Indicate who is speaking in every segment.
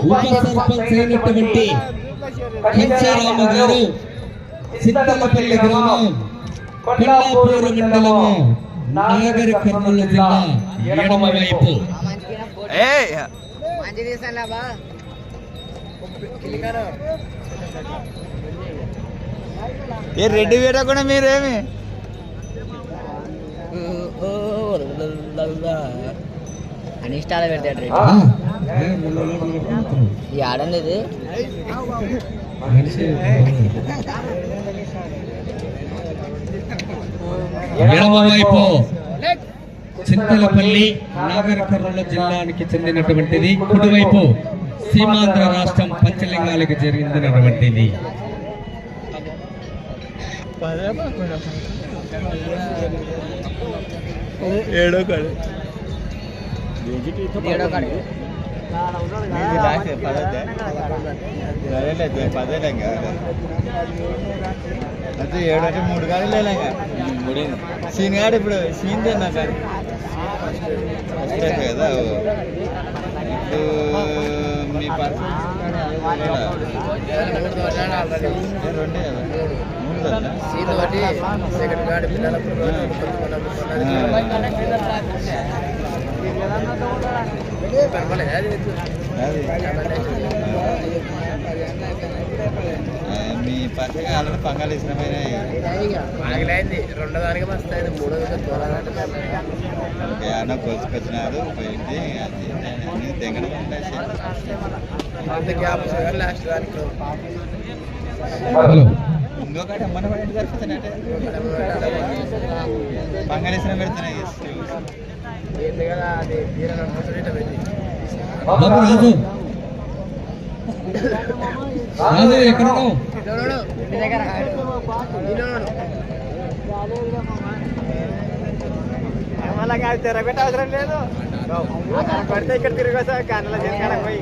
Speaker 1: ఉప సర్పంచ్ అయినటువంటి కంచారామ గారు సిద్ధలపల్లి గ్రామం కొల్లాపూర్ మండలము నాగరి కర్నూలు జిల్లా ఎడమ వైపు
Speaker 2: ఏ రెడ్డి పెట్టకుండా మీరేమి?
Speaker 3: అని ఇష్టాలు పెడతాడు రేటు. ఈ ఇది.
Speaker 1: వైపు చింతలపల్లి నాగర్ కర్నూలు జిల్లానికి చెందినటువంటిది. కుడివైపు సీమాంధ్ర రాష్ట్రం పంచలింగాలకు చెందినటువంటిది
Speaker 2: ఏడో కాదు
Speaker 3: ఏడో కాడు
Speaker 2: అయితే ఏడంటే మూడు కాదు లేలాగా సీన్ కాడు ఇప్పుడు సీన్ తిన్నా కాదు కదా ఇప్పుడు మీ పర్సన్ రెండే కదా మూడు కదా
Speaker 3: సెకండ్ గాడి
Speaker 2: ఆ, మీ పర్సన్ ఆల్రెడీ పంగాలు ఇచ్చిన పైన
Speaker 3: ఆగలేదు రెండో దానికి వస్తాయి మూడో
Speaker 2: ఓకే అన్న కోసుకొచ్చినారు పోయింది అది అన్ని
Speaker 3: లాస్ట్ దానికి
Speaker 1: హలో.
Speaker 2: ఇంకొకటి అమ్మన పడి పంగాలు ఇచ్చిన పెడుతున్నాయి
Speaker 1: బాబు రాజు రాజు
Speaker 3: తిరగబెట్ట అవసరం లేదు. పడితే ఇక్కడ తిరిగొస్తా కన్నుల చెరకాడ పోయి.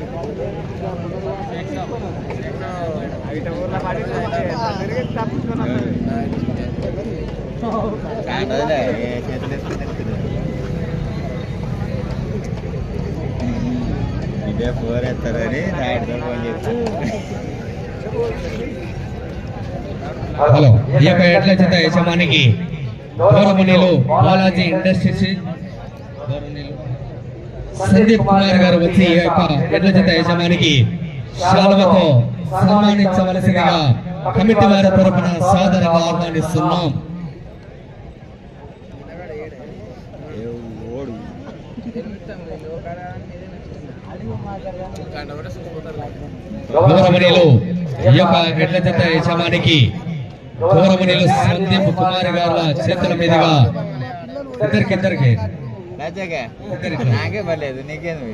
Speaker 2: ఇదే ఫోర్ ఎత్తారని నాయుడుతో ఫోన్ చేస్తాను
Speaker 1: హలో ఈ యొక్క ఎడ్ల చేత యజమానికి గౌరవనీయులు బాలాజీ ఇండస్ట్రీస్ గౌరవనీయులు సందీప్ కుమార్ గారు వచ్చి ఈ యొక్క ఎడ్ల చేత యజమానికి శాలువతో సన్మానించవలసిందిగా కమిటీ వారి తరపున సాదరంగా ఆహ్వానిస్తున్నాం.
Speaker 2: ఓడు
Speaker 1: గౌరవనీయులు ఈ యొక్క ఎడ్ల చేత యజమానికి గౌరవనీయులు సందీప్ కుమార్ గారి చేతుల మీదుగా ఇద్దరికి ఇద్దరికి.
Speaker 2: నాకే పర్లేదు నీకేంది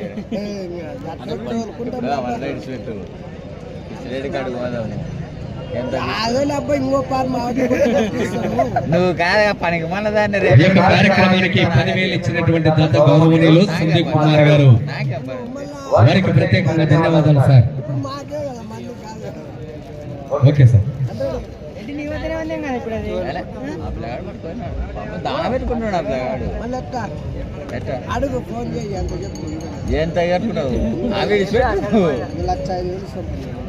Speaker 2: వంద ఇడిచిపెట్టు ఇసిరేడు కాడు పోదాం ఎంత నువ్వు కాదా పనికి మన దాన్ని
Speaker 1: కార్యక్రమానికి పదివేలు ఇచ్చినటువంటి దాత గౌరవనీయులు సందీప్ కుమార్ గారు. వారికి ప్రత్యేకంగా ధన్యవాదాలు సార్.
Speaker 2: Okay sir?
Speaker 4: అడుగు ఫోన్ చేయి
Speaker 2: ఏం తగ్గట్టున్నావు అవి
Speaker 4: లక్ష ఐదు వేలు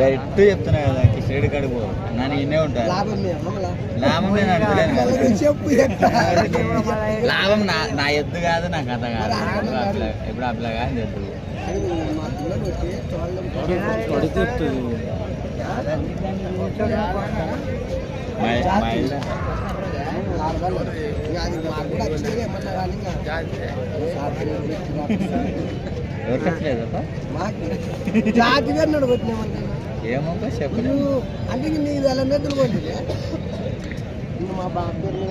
Speaker 2: డైరెక్ట్ చెప్తున్నా కదా కిషేడు కాడికి పో. నన్ను ఇన్నే ఉంటా.
Speaker 4: లాభం
Speaker 2: లాభం నా నా ఎద్దు కాదు నా కథ కాదు. ఆ పిల్ల కాదు ఎద్దు
Speaker 4: అడుగు, మా పిల్లలు వచ్చి తోళ్ళం
Speaker 2: మా- మా ఇల్లు
Speaker 4: లాభాలు. ఇక అది మాకు కూడా వచ్చింది ఏమన్నా కానీ ఇంకా సాధ్యం లేదు.
Speaker 2: ఎవరు కట్టలేదప్ప
Speaker 4: మాకు జాతి అన్నాడు వచ్చినామంటే
Speaker 2: ఏమో
Speaker 4: నువ్వు అంటే నీకు కొంటుంది ఇంక మా బాబు మీద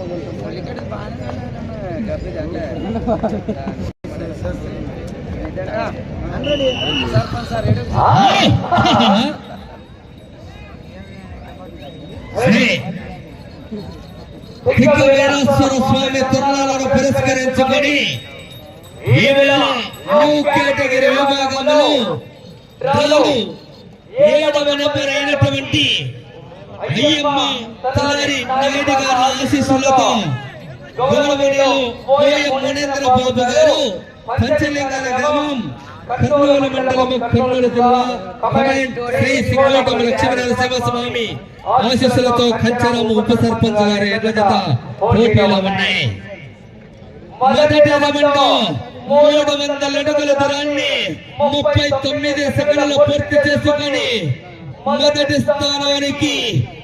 Speaker 4: కొంటాం
Speaker 1: స్వామి తిరునాళ్ళను పురస్కరించుకొని ఈ వేళ న్యూ కేటగిరీ విభాగంలో ధరలు ఏడవ నెంబర్ అయినటువంటి అయ్యమ్మ తలారి నాయుడు గారి ఆశీస్సులతో గౌరవనీయులు మునేంద్ర బాబు గారు పంచలింగాల గ్రామం కర్నూలు మండలము కర్నూలు జిల్లా కమాండ్ శ్రీ సింగోటం లక్ష్మీనరసింహ స్వామి ఆశీస్సులతో కంచరాము ఉప సర్పంచ్ గారి ఎడ్ల జత పోటీలో ఉన్నాయి. మొదటి రౌండ్ మూడు వందల అడుగుల దూరాన్ని ముప్పై తొమ్మిది సెకండ్లు పూర్తి చేసుకొని మొదటి స్థానానికి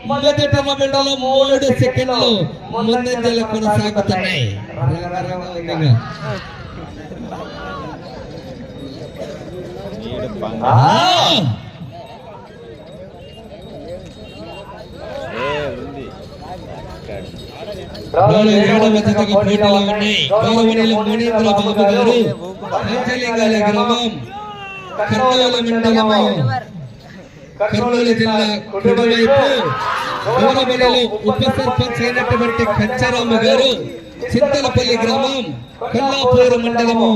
Speaker 1: మొదటి రౌండ్లో మూడు సెకండ్లు ముందంజలు కొనసాగుతున్నాయి రంగరంగ ఉంది ఇంకా.
Speaker 2: ఈడు బంగ
Speaker 1: ఆ!
Speaker 2: ఏ ఉంది ఇక్కడ.
Speaker 1: నాలుగు ఏడవ జతగా పోటీలో ఉన్నాయి. గౌరవనీయులు మునీంద్ర బాబు గారు పంచలింగాల గ్రామం కర్నూలు మండలము కర్నూలు జిల్లా కుడివైపు గౌరవనీయులు ఉప సర్పంచ్ అయినటువంటి కంచరామ గారు చింతలపల్లి గ్రామం కొల్లాపూర్ మండలము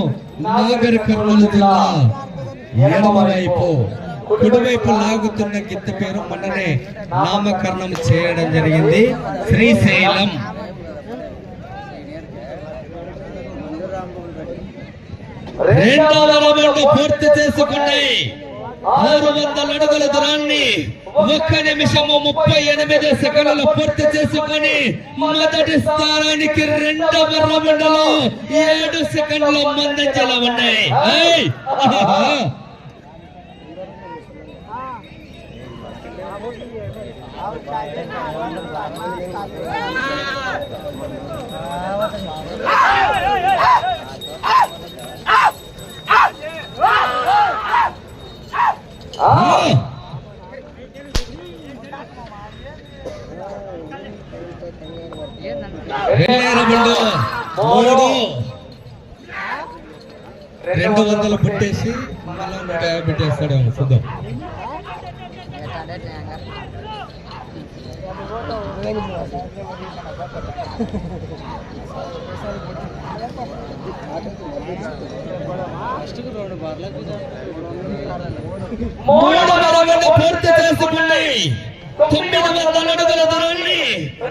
Speaker 1: నాగర్ కర్నూలు జిల్లా. ఎడమవైపు కుడివైపు లాగుతున్న గిత్త పేరు మొన్ననే నామకరణం చేయడం జరిగింది. శ్రీశైలం. రెండవ రౌండ్ పూర్తి చేసుకున్నాయి. ఆరు వందల అడుగుల దూరాన్ని ఒక్క నిమిషము ముప్పై ఎనిమిది సెకండ్లు పూర్తి చేసుకొని మొదటి స్థానానికి రెండవ రౌండ్లో ఏడు సెకండ్లు ముందంజలో ఉన్నాయి ఏయ్! యాభై పెట్టేస్తాడేమో చూద్దాం. బార్లకు రౌండ్ పూర్తి చేసుకున్నాయి తొమ్మిది వందల అడుగుల దూరాన్ని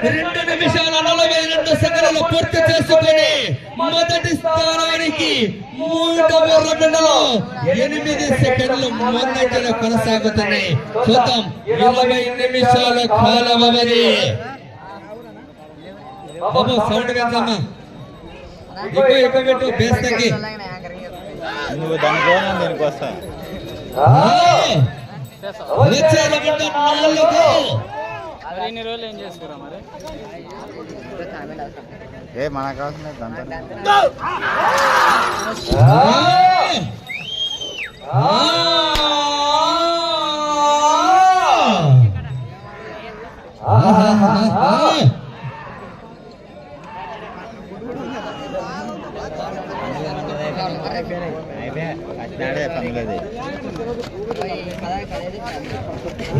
Speaker 1: రెండు నిమిషాల నలభై రెండు సెకండ్లు పూర్తి చేసుకొని మొదటి స్థానానికి మూడవ రౌండ్లో ఎనిమిది సెకండ్లు ముందంజలో కొనసాగుతున్నాయి. చూద్దాం. ఇరవై నిమిషాల కాల బాబు సౌండ్ పెంచమ్మా ఎక్కువ ఎక్కువ పెట్టు బేస్ తగ్గి.
Speaker 2: నువ్వు దానికో దీనికి వస్తా
Speaker 1: నాలుగు.
Speaker 3: రోజులు ఏం చేసుకురా మరి?
Speaker 2: ఏ మనకు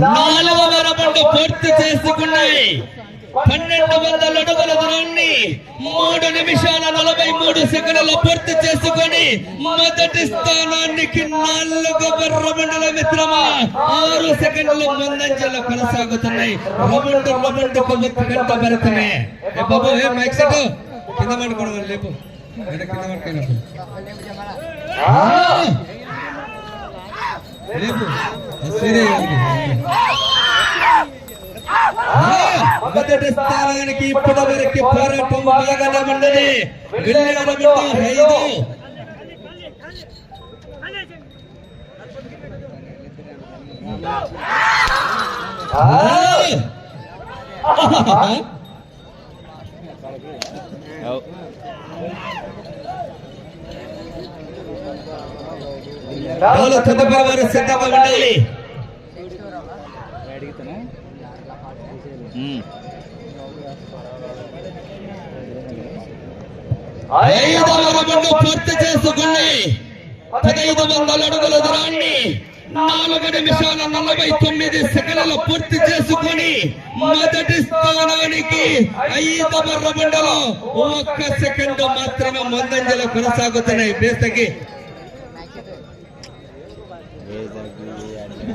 Speaker 1: నాలుగవ రౌండ్ పూర్తి చేసుకున్నాయి. పన్నెండు వందల అడుగుల దూరాన్ని మూడు నిమిషాల నలభై మూడు సెకండ్ల పూర్తి చేసుకొని మొదటి స్థానానికి నాలుగు రమండల మిత్రమా ఆరు సెకండ్లు ముందంజలు కొనసాగుతున్నాయి. రమండు రమండు కొవ్వొత్తి గంట భరతమే ఏ బాబు ఏ మైక్ సెట్? కింద పడుకోవడం లేపు. కింద పడుకోనప్పుడు లేపు. సరే మొదటి స్థానానికి ఇప్పటి వరకు పోరాటం బాగానే ఉన్నది. తదుపరి వారు సిద్ధంగా ఉండాలి. ఐదు అడుగులు పూర్తి చేసుకుని పదహైదు వందల అడుగుల దూరాన్ని నాలుగు నిమిషాల నలభై తొమ్మిది సెకండ్లు పూర్తి చేసుకుని మొదటి స్థానానికి ఐదవ రౌండ్లో ఒక్క సెకండ్ మాత్రమే ముందంజలు కొనసాగుతున్నాయి బేసకి
Speaker 2: ఏ జరిగి అన్ని.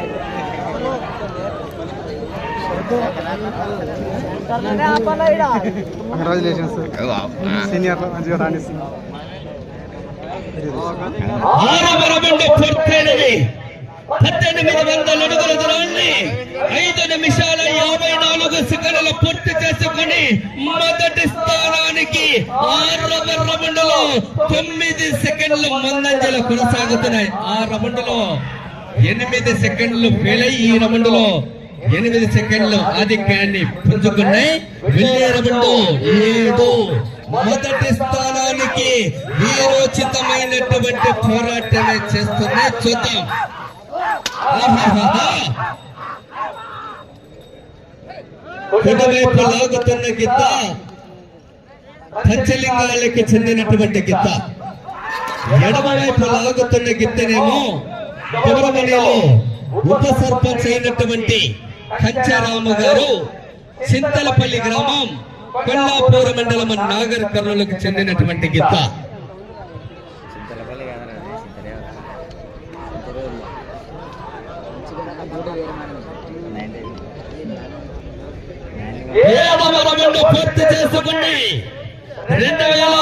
Speaker 3: కంగ్రాచులేషన్స్ సీనియర్ మంచిగా రాణిస్తుంది
Speaker 1: పద్దెనిమిది వందల అడుగుల దూరాన్ని ఐదు నిమిషాల యాభై నాలుగు సెకండ్లు పూర్తి చేసుకుని మొదటి స్థానానికి ఆరవ రౌండ్ తొమ్మిది సెకండ్లు ముందంజలు కొనసాగుతున్నాయి. ఆ రౌండ్ ఎనిమిది సెకండ్లు ఫెయిల్ అయ్యి ఈ రౌండ్ ఎనిమిది సెకండ్లు ఆధిక్యాన్ని పుంజుకున్నాయి. వెళ్ళే ఏడు మొదటి స్థానానికి వీరోచితమైనటువంటి పోరాటమే చేస్తున్నాయి చూద్దాం. ఆహాహాహా. కుడివైపు లాగుతున్న గిత్త పంచలింగాలకి చెందినటువంటి గిత్త. ఎడమవైపు లాగుతున్న గిత్తనేమో సుబ్రహ్మణ్యంలో ఉప సర్పంచ్ అయినటువంటి కంచరామ గారు చింతలపల్లి గ్రామం కొల్లాపూర మండలం నాగర్ కర్నూలుకు చెందినటువంటి రౌండ్ పూర్తి చేసుకుని రెండు వేల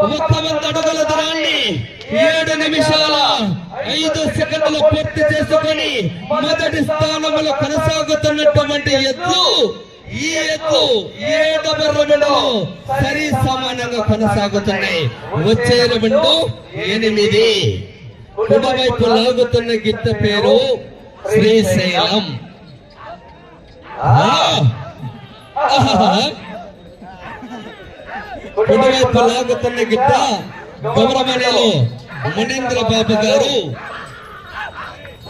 Speaker 1: వంద అడుగుల దూరాన్ని ఏడు నిమిషాల ఐదు సెకండ్లు పూర్తి చేసుకుని మొదటి స్థానంలో కొనసాగుతున్నటువంటి ఎత్తు ఈ ఎత్తు ఏడవ రౌండ్లో సరి సమానంగా కొనసాగుతున్నాయి. వచ్చే రౌండ్ ఎనిమిది. కుడివైపు లాగుతున్న గిత్త పేరు శ్రీశైలం. కుడివైపు లాగుతున్న గిట్ట గౌరవనలో మునీంద్ర బాబు గారు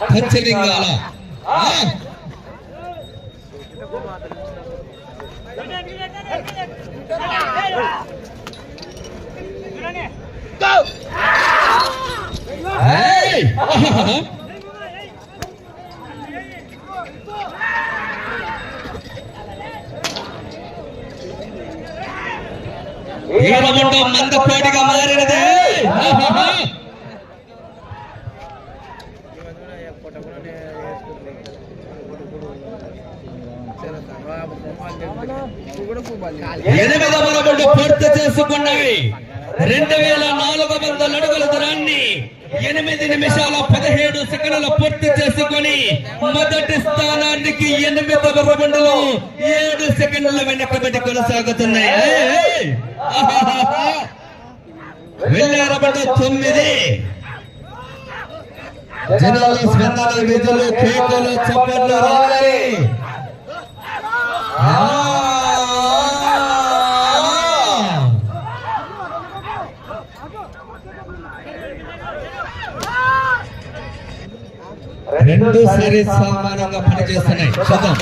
Speaker 1: పంచలింగాల ఆ, ఏయ్! ఆహాహా. ఈ మారినది ఎనిమిది మారినదే పూర్తి చేసుకున్నవి రెండు వేల నాలుగు వందల అడుగుల దూరాన్ని ఎనిమిది నిమిషాల పదిహేడు సెకండ్లు పూర్తి చేసుకొని మొదటి స్థానానికి ఎనిమిదవ రౌండ్ ఏడు సెకండ్ల వెనకబడి కొనసాగుతున్నాయి ఏయ్! ఆహాహాహా. వెళ్ళే రౌండ్ తొమ్మిది జనాల స్పందన విధులు కేకలు చప్పట్లు రావాలి! రెండు సరి సమానంగా పనిచేస్తున్నాయి చూద్దాం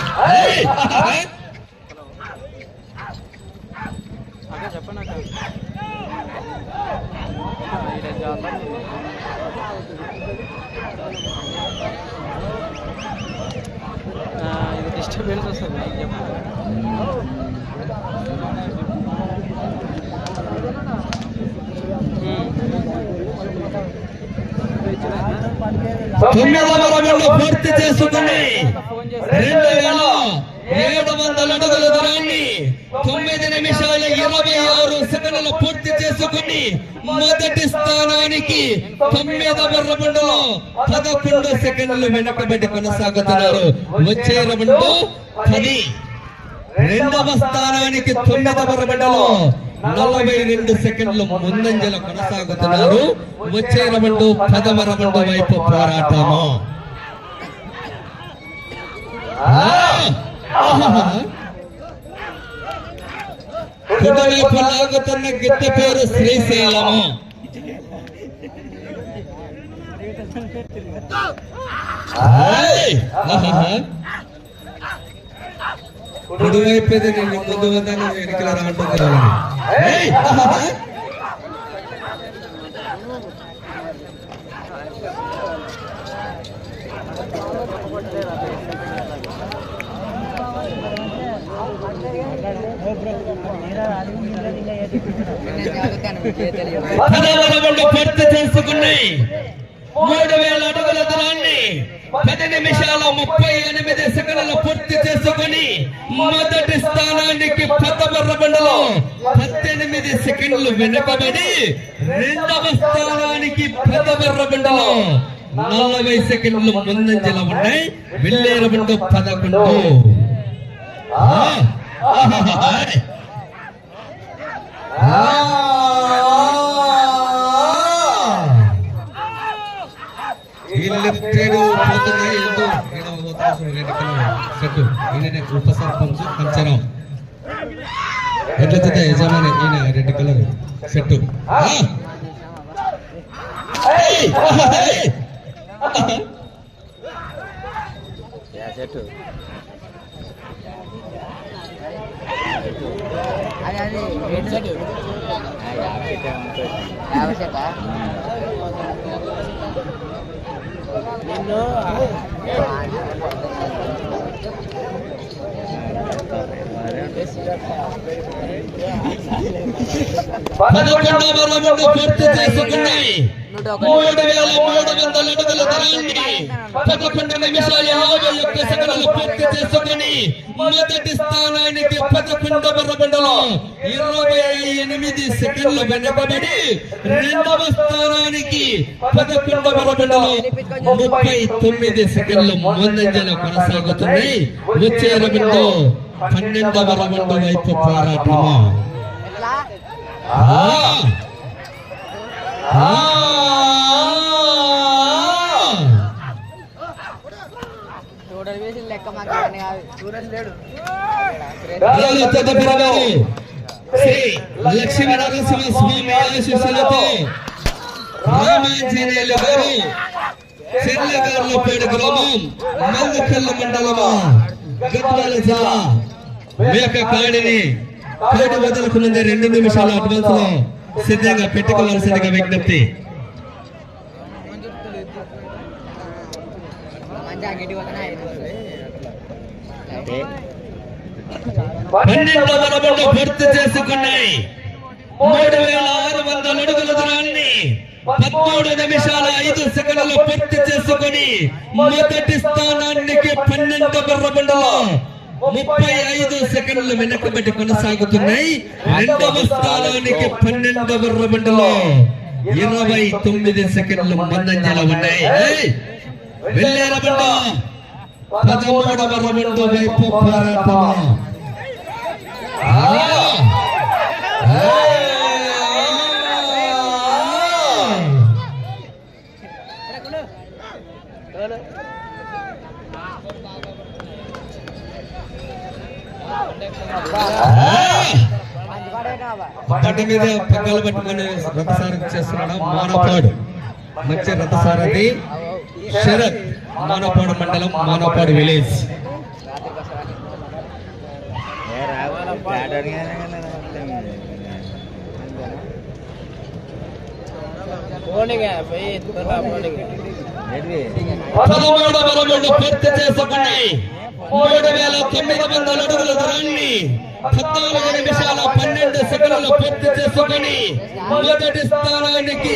Speaker 3: ఇది డిస్టర్బెన్స్ వస్తుంది
Speaker 1: తొమ్మిదవ రౌండ్ పూర్తి చేసుకుని రెండు వేల ఏడు వందల అడుగుల దూరాన్ని తొమ్మిది నిమిషాల ఇరవై ఆరు సెకండ్లు పూర్తి చేసుకుని మొదటి స్థానానికి తొమ్మిదవ రౌండ్లో పదకొండు సెకండ్లు వెనకబెట్టి కొనసాగుతున్నారు. వచ్చే రౌండ్ పది. రెండవ స్థానానికి తొమ్మిదవ రౌండ్లో నలభై రెండు సెకండ్లు ముందంజల కొనసాగుతున్నారు. వచ్చే రౌండ్ పదవ రౌండ్ వైపు పోరాటము. కుడివైపు లాగుతున్న గిట్ట పేరు శ్రీశైలము. కుడివైపు ముందు వద్దాను వెనకల రాంటుంది ఏయ్! పూర్తి చేసుకున్నాయి. మూడు వేల అడుగుల దూరాన్ని పది నిమిషాల ముప్పై ఎనిమిది సెకండ్లు పూర్తి చేసుకుని మొదటి స్థానానికి పదవ మండలం పద్దెనిమిది సెకండ్లు వెనుకబడి రెండవ స్థానానికి పదవ మండలం నలభై సెకండ్లు ముందంజల ఉన్నాయి. వెళ్ళేర బండు పదకొండు. ఉప సర్పంచ్ పంచరం ఎట్లా చూద్దా యజమాని? ఈయన రెండు! ఏయ్! ఏయ్!
Speaker 2: చెట్టు
Speaker 4: అది అది రేటు చెట్టు యాభై చెట్టా నిన్ను
Speaker 1: పదకొండవ రౌండ్ పూర్తి పదకొండు నిమిషాల యాభై ఒక్క సెకండ్లు పూర్తి చేసుకుని మొదటి స్థానానికి పదకొండవ రౌండ్లో ఇరవై ఎనిమిది సెకండ్లు వెనుకబడి రెండవ స్థానానికి పదకొండవ రౌండ్లో ముప్పై తొమ్మిది సెకండ్లు ముందంజలో కొనసాగుతున్నాయి. వచ్చే రౌండ్ పన్నెండవ రౌండ్ వైపు పోరాటము? శ్రీ లక్ష్మీ స్వామి ఆశీస్సులతో రామాంజనేయులు గారు చెర్లగార్లపేట గ్రామం మల్లకల్లు మండలము గద్వాల జిల్లా మేక కాడిని కాడి వదలకున్నది రెండు నిమిషాల అడ్వాన్స్లో సిద్ధంగా పెట్టుకోవాల్సిందిగా విజ్ఞప్తి.
Speaker 4: మంచిగా గట్టి
Speaker 1: పూర్తి చేసుకున్నాయి. మూడు వేల ఆరు వందల అడుగుల దూరాన్ని పదమూడు నిమిషాల ఐదు సెకండ్లు పూర్తి చేసుకుని మొదటి స్థానానికి పన్నెండవ రౌండ్లో ముప్పై ఐదు సెకండ్లు వెనకబడి కొనసాగుతున్నాయి. రెండవ స్థానానికి పన్నెండవ రౌండ్లో ఇరవై తొమ్మిది సెకండ్లు మందంజల ఉన్నాయి. ఏయ్! వెళ్ళే పదమూడవ రౌండ్ వైపు పోరాటం
Speaker 4: మంచి పడే కాబా
Speaker 1: పట్ట మీద పక్కలు పట్టుకుని రథసారథి చేస్తున్నాడు. మానపాడు మంచి రథసారథి. శరత్ మానపాడు మండలం మానపాడు విలేజ్. పదమూడవ రౌండ్ పూర్తి చేసుకున్నాయి మూడు వేల తొమ్మిది వందల అడుగుల దూరాన్ని పద్నాలుగు నిమిషాల పన్నెండు సెకండ్లు పూర్తి చేసుకొని మొదటి స్థానానికి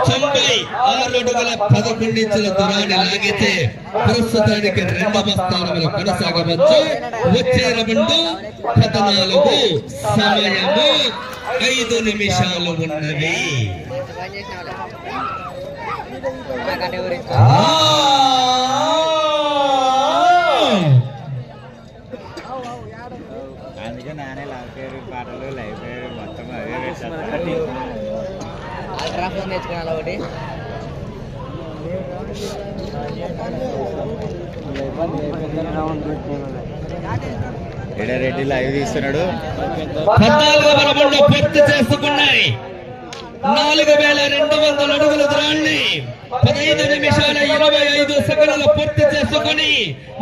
Speaker 1: తొంభై ఆరు అడుగుల పదకొండు ఇంచుల దూరాన్ని లాగితే ప్రస్తుతానికి రెండవ స్థానంలో కొనసాగవచ్చు. వచ్చే రౌండ్ పద్నాలుగు సమయము ఐదు నిమిషాలు ఉన్నవి. ఆ!
Speaker 4: తెచ్చుకున్నా ఒకటి?
Speaker 2: రెడ్డి లైవ్ తీస్తున్నాడు.
Speaker 1: పద్నాలుగవ రౌండ్ పూర్తి చేసుకున్నాయి. నాలుగు వేల రెండు వందల అడుగుల దూరాన్ని పదహైదు నిమిషాల ఇరవై ఐదు సెకండ్లు పూర్తి చేసుకుని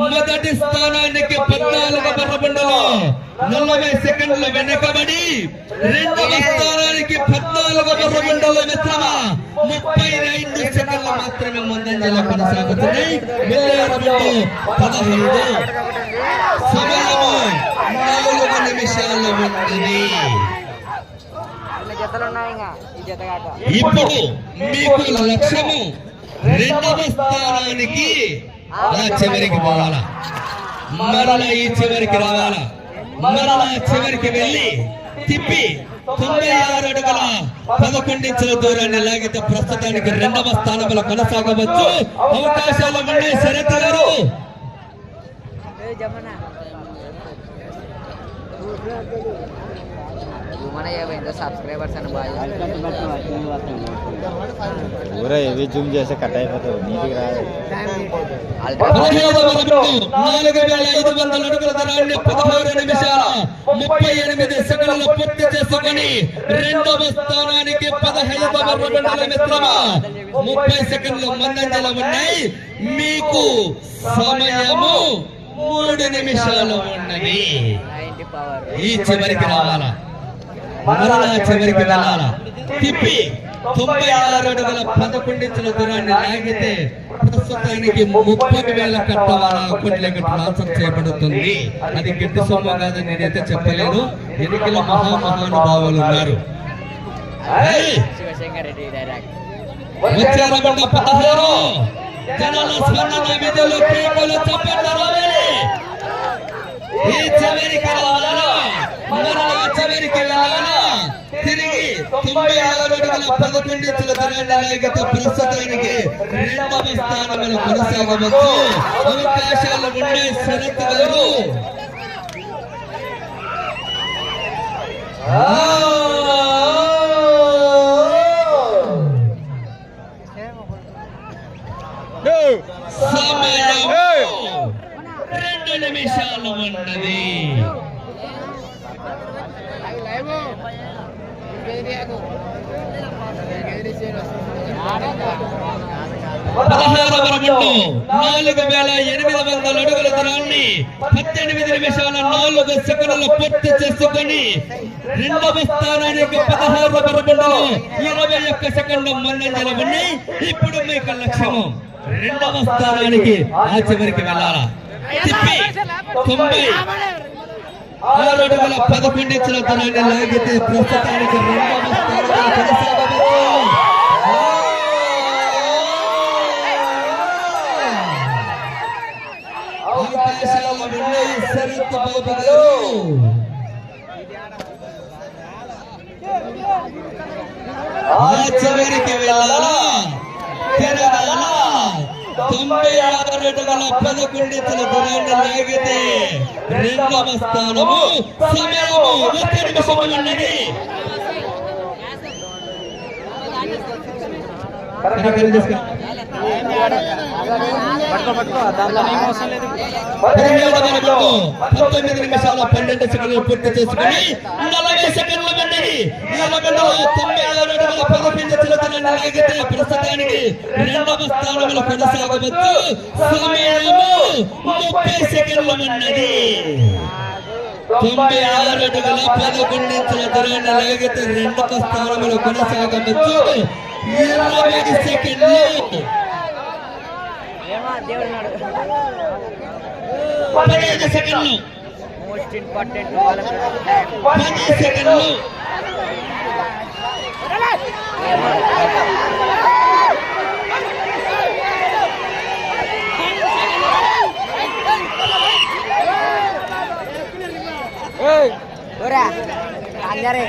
Speaker 1: మొదటి స్థానానికి పద్నాలుగవ రౌండ్లో నలభై సెకండ్లు వెనకబడి రెండవ స్థానానికి పద్నాలుగవ రౌండ్లో మిత్రమ ముప్పై రెండు సెకండ్లు మాత్రమే ముందంజలో కొనసాగుతున్నాయి. పదహైదు. సమయము నాలుగు నిమిషాలు ఉన్నది. ఇప్పుడు మీకు లక్ష్యము రెండవ స్థానానికి చివరికి పోవాలా? మరలా ఈ చివరికి రావాలా? మరలా చివరికి వెళ్ళి తిప్పి తొంభై ఆరు అడుగుల పదకొండు ఇంచుల దూరాన్ని లాగితే ప్రస్తుతానికి రెండవ స్థానంలో కొనసాగవచ్చు. అవకాశాలు ఉన్నాయి శరత్ గారు.
Speaker 4: మన ఏమైందో సబ్స్క్రైబర్స్ అని బాగా
Speaker 2: ఏవి జూమ్ చేస్తే కట్ అయిపోతుంది. నీటికి రాదు.
Speaker 1: నాలుగు వేల ఐదు వందల అడుగుల దూరాన్ని పదహారు నిమిషాల ముప్పై ఎనిమిది సెకండ్లు పూర్తి చేసుకొని రెండవ స్థానానికి పదహైదవ రౌండ్ల మిత్రమా ముప్పై సెకండ్లు ముందంజలో ఉన్నాయి. మీకు సమయము మూడు నిమిషాలు ఉన్నది. ఈ చివరికి రావాలా? మరలా చివరికి వెళ్ళాలా? తిప్పి. తొంభై ఆరు అడుగుల పదకొండు ఇంచుల దూరాన్ని లాగితే ప్రస్తుతానికి ముప్పై వేల కట్టవాల ట్రాన్స్ఫర్ చేయబడుతుంది. అది గిట్టి సొమ్ము కాదని నేనైతే చెప్పలేను. ఎన్నికల మహామహానుభావులు ఉన్నారు. పదహారు. జనాల స్పందన విధులు కేకలు చప్పట్లు రావాలి. ఈ చివరికి రావాలా వెళ్ళాలా తిరిగి తొంభై ఆరు అడుగుల పదకొండు ఇంచుల లాగితే ప్రస్తుతానికి రెండవ స్థానంలో కొనసాగవచ్చు. అవకాశాలు ఉండే శరత్ గారు. సమయం రెండు నిమిషాలు ఉన్నది. పదహారవ రౌండ్ నాలుగు వేల ఎనిమిది వందల అడుగుల దూరాన్ని పద్దెనిమిది నిమిషాల నాలుగు సెకండ్లు పూర్తి చేసుకొని రెండవ స్థానానికి పదహారవ రౌండ్లో ఇరవై ఒక్క సెకండ్లు ముందంజలు ఉన్నాయి ఇప్పుడు మీకు లక్ష్యము. రెండవ స్థానానికి ఆ చివరికి వెళ్ళాలా? తిప్పి తొంభై. ఆరు అడుగుల పదకొండు ఇంచుల దూరాన్ని లాగితే ప్రస్తుతానికి రెండవ స్థానంలో కొనసాగవచ్చు అవకాశాలు ఉన్నాయి బాబు గారు ఆ చివరికి వెళ్ళాలా? తొంభై ఆరు అడుగుల పదకొండింతల దూరాన్ని లాగితే రెండవ స్థానము సమయము ఒక్క నిమిషము ఉన్నది. కరెక్ట్ పంతొమ్మిది నిమిషాల పన్నెండు సెకండ్లు పూర్తి చేసుకుని నలభై తొంభై ఆరు అడుగుల పదకొండు ప్రస్తుతానికి రెండవ స్థానంలో కొనసాగవచ్చు. సమయము ముప్పై సెకండ్లు ఉన్నది. తొంభై ఆరు అడుగుల పదకొండు ఇంచుల దూరాన్ని రెండవ స్థానంలో కొనసాగవచ్చు. ఇరవై సెకండ్లు పదిహేను సెకండ్లు
Speaker 4: మోస్ట్ ఇంపార్టెంట్
Speaker 1: పది సెకండ్లు
Speaker 4: ఊరా అందరే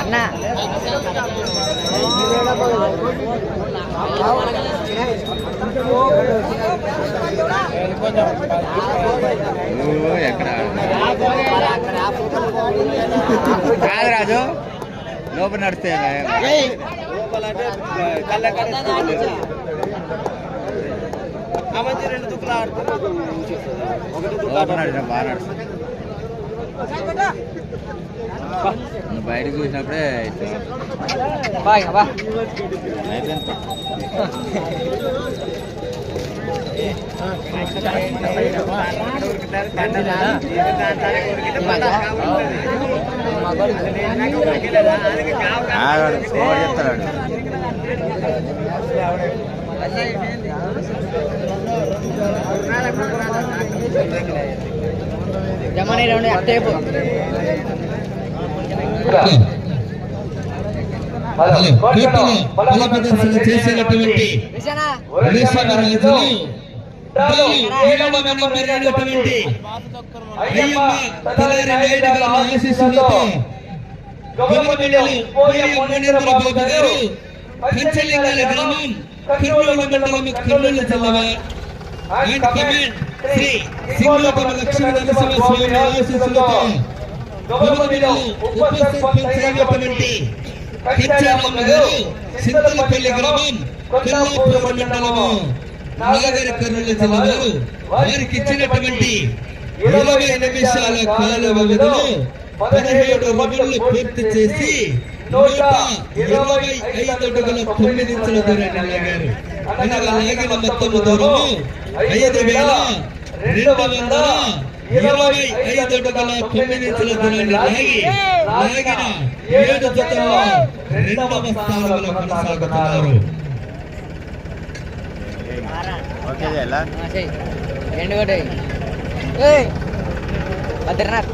Speaker 4: అన్న
Speaker 2: నువ్వు ఎక్కడ కాదు రాజు లోపల నడిస్తే నడిచిన బాగా నడుస్తుంది నువ్వు బయటకు చూసినప్పుడే ఓవర్ చెప్తాడు
Speaker 4: జమనీ రెండు అట్టేపు
Speaker 1: హలో చేసినటువంటి అయ్యమ్మ తలారి ఆశీస్సులతో గవర్నమెంట్ పోయే మునేంద్ర బాబు గారు గ్రామం. కర్నూలు మండలం కర్నూలు జిల్లా అండ్ కమాండ్ శ్రీ సింగోపమ లక్ష్మీ నరసింహ స్వామి ఆశీస్సులతో గవర్నమెంట్ ఉప సర్పంచ్ అయినటువంటి కచ్చారమ్మ గారు సింతలపల్లి గ్రామం కొల్లాపూర్ మండలము నాగరి కర్నూలు జిల్లా వారు వారికి ఇచ్చినటువంటి ఇరవై నిమిషాల కాల వ్యవధిలో పదిహేడు రన్నులు పూర్తి చేసి నూట ఇరవై ఐదు అడుగుల తొమ్మిది ఇంచుల దూరాన్ని లాగారు అనగా లాగిన మొత్తము దూరము ఐదు వేల రెండు వందల ఇరవై ఐదు అడుగుల తొమ్మిది ఇంచుల దూరాన్ని లాగి లాగిన ఏడు జతల్లో రెండవ స్థానంలో కొనసాగుతున్నారు
Speaker 2: ఓకే ఎలా
Speaker 4: రెండు ఒకటి బద్రీనాథ్